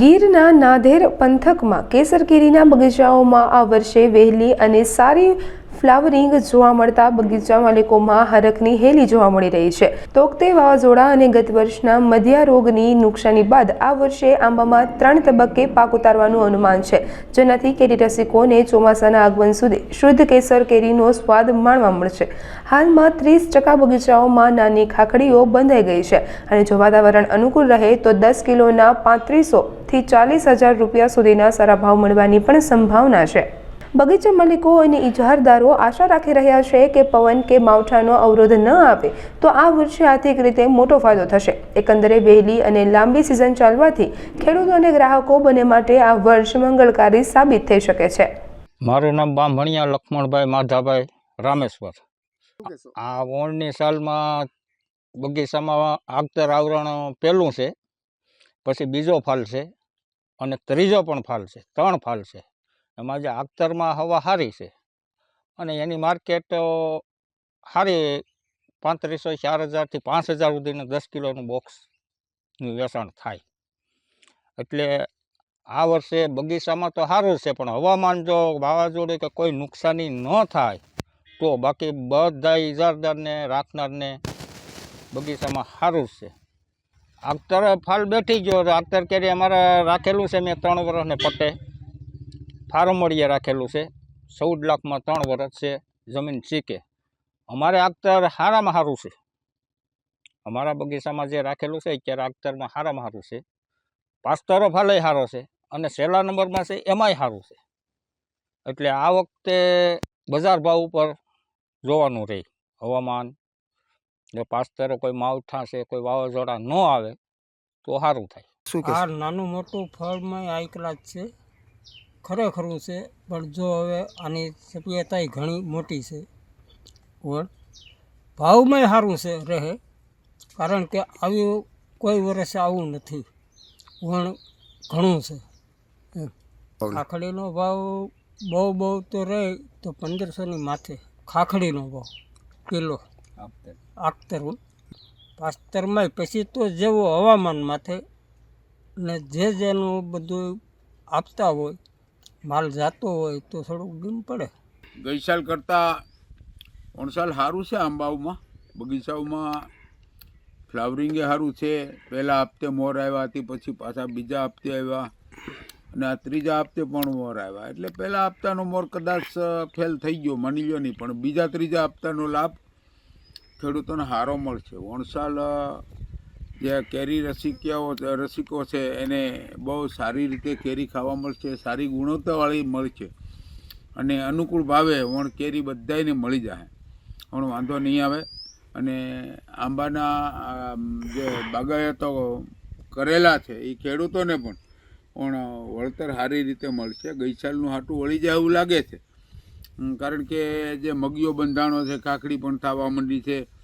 ગીરના નાધેર પંથકમાં કેસર કેરીના બગીચાઓમાં આ વર્ષે વહેલી અને સારી ફ્લાવરિંગ જોવા મળતા બગીચા માલિકોમાં હરખની હેલી જોવા મળી રહી છે. તોકતે વાવાઝોડા અને ગત વર્ષના મધ્યા રોગની નુકસાની બાદ આ વર્ષે આંબામાં ત્રણ તબક્કે પાક ઉતારવાનું અનુમાન છે. જેનાથી કેરી રસિકોને ચોમાસાના આગમન સુધી શુદ્ધ કેસર કેરીનો સ્વાદ માણવા મળશે. હાલમાં ત્રીસ ટકા બગીચાઓમાં નાની ખાખડીઓ બંધાઈ ગઈ છે અને જો વાતાવરણ અનુકૂળ રહે તો દસ કિલોના પાંત્રીસો થી ચાલીસ હજાર રૂપિયા સુધીના સારા ભાવ મળવાની પણ સંભાવના છે. બગીચા માલિકો અને ઇજારદારો આશા રાખી રહ્યા છે કે પવન કે માવઠાનો અવરોધ ન આવે તો આ વર્ષે આર્થિક રીતે મોટો ફાયદો થશે. એકંદરે વહેલી અને લાંબી સિઝન ચાલવાથી ખેડૂતો અને ગ્રાહકો બંને માટે આ વર્ષ મંગળકારી સાબિત થઈ શકે છે. મારું નામ બામણિયા લક્ષ્મણભાઈ માધાભાઈ રામેશ્વર. આ ઓણની સાલમાં બગીચામાં આગતર આવરણ પહેલું છે, પછી બીજો ફાલ છે અને ત્રીજો પણ ફાલ છે, ત્રણ ફાલ છે. એમાં જે આગતરમાં હવા સારી છે અને એની માર્કેટ સારી પાંત્રીસો ચાર હજારથી પાંચ હજાર સુધીનું દસ કિલોનું બોક્સનું વેચાણ થાય. એટલે આ વર્ષે બગીચામાં તો સારું છે, પણ હવામાન જો વાવાઝોડું કે કોઈ નુકસાની ન થાય, તો બાકી બધા ઇજારદારને રાખનારને બગીચામાં સારું છે. આગતર ફાલ બેઠી ગયો આગતર કેરી અમારે રાખેલું છે, મેં ત્રણ વર્ષને પટ્ટે ફાર્મળીએ રાખેલું છે. ચૌદ લાખમાં ત્રણ વર્ષ છે જમીન ચીકે. અમારે આગતર સારામાં સારું છે. અમારા બગીચામાં જે રાખેલું છે અત્યારે આગતરમાં સારામાં સારું છે. પાસ્તરો ફાલે સારો છે અને છેલ્લા નંબરમાં છે એમાંય સારું છે. એટલે આ વખતે બજાર ભાવ ઉપર જોવાનું રહે. હવામાન જો પાસ્તરો કોઈ માવઠા છે કોઈ વાવાઝોડા ન આવે તો સારું થાય. શું આ નાનું મોટું ફળમાં આઈકલા જ છે. ખરેખરું છે પણ જો હવે આની સભ્યતાય ઘણી મોટી છે. પણ ભાવમાંય સારું છે રહે. કારણ કે આવ્યું કોઈ વર્ષે આવું નથી. વણ ઘણું છે. ખાખડીનો ભાવ બહુ બહુ તો રહે તો પંદરસોની માથે ખાખડીનો ભાવ કિલો. આખતરું. પાસ્તરમાં પછી તો જેવો હવામાન માથે ને જે જેનું બધું આપતા હોય માલ જાતો હોય તો થોડુંક ડીમ પડે. ગઈ સાલ કરતાં ઓણસાલ સારું છે આંબાઓમાં બગીચાઓમાં ફ્લાવરિંગે સારું છે. પહેલાં હપ્તે મોર આવ્યા હતી પછી પાછા બીજા હપ્તે આવ્યા. અને આ ત્રીજા હપ્તે પણ મોર આવ્યા. એટલે પહેલાં હપ્તાનો મોર કદાચ ફેલ થઈ ગયો માની લ્યો નહીં. પણ બીજા ત્રીજા હપ્તાનો લાભ ખેડૂતોને સારો મળશે. ઓણસાલ અ, જે કેરી રસિકિયાઓ રસિકો છે, એને બહુ સારી રીતે કેરી ખાવા મળશે, સારી ગુણવત્તાવાળી મળશે. અને અનુકૂળ ભાવે વણ કેરી બધાયને મળી જાય પણ વાંધો નહીં આવે. અને આંબાના જે બાગાયતો કરેલા છે એ ખેડૂતોને પણ પણ વળતર સારી રીતે મળશે. ગઈસાલનું હાટું વળી જાય એવું લાગે છે. કારણ કે જે મગીઓ બંધાણો છે, કાકડી પણ થવા માંડી છે.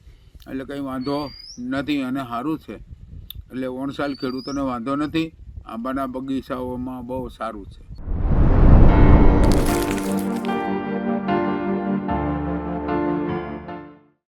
એટલે કંઈ વાંધો નથી અને સારું છે. એટલે ઓણસાલ ખેડૂતોને વાંધો નથી. આંબાના બગીચાઓમાં બહુ સારું છે.